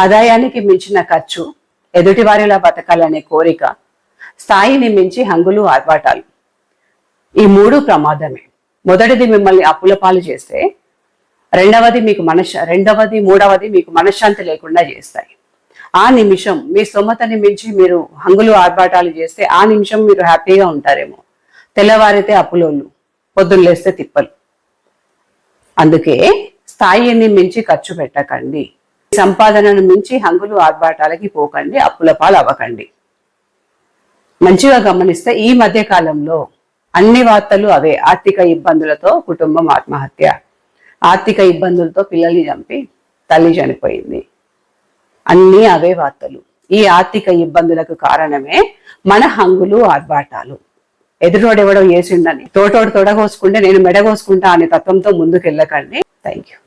ఆదాయానికి మించిన ఖర్చు ఎదుటివారిలా బతకాలనే కోరిక స్థాయిని మించి హంగులు ఆర్భాటాలు. ఈ మూడు ప్రమాదమే. మొదటిది మిమ్మల్ని అప్పుల పాలు చేస్తే రెండవది మీకు మనశ రెండవది మూడవది మీకు మనశ్శాంతి లేకుండా చేస్తాయి. ఆ నిమిషం మీ సొమ్మతని మించి మీరు హంగులు ఆర్భాటాలు చేస్తే ఆ నిమిషం మీరు హ్యాపీగా ఉంటారేమో. తెల్లవారితే అప్పులోళ్ళు పొద్దున్న లేస్తే తిప్పలు. అందుకే స్థాయిని మించి ఖర్చు పెట్టకండి. సంపాదనను మించి హంగులు ఆర్భాటాలకి పోకండి అప్పుల పాలు అవ్వకండి మంచిగా గమనిస్తే ఈ మధ్య కాలంలో అన్ని వార్తలు అవే. ఆర్థిక ఇబ్బందులతో కుటుంబం ఆత్మహత్య ఆర్థిక ఇబ్బందులతో పిల్లల్ని చంపి తల్లి చనిపోయింది. అన్నీ అవే వార్తలు. ఈ ఆర్థిక ఇబ్బందులకు కారణమే మన హంగులు ఆర్భాటాలు. ఎదురోడెవడో వేసిండని తోటోడు తొడగోసుకుంటే నేను మెడగోసుకుంటా అనే తత్వంతో ముందుకెళ్ళకండి. Thank you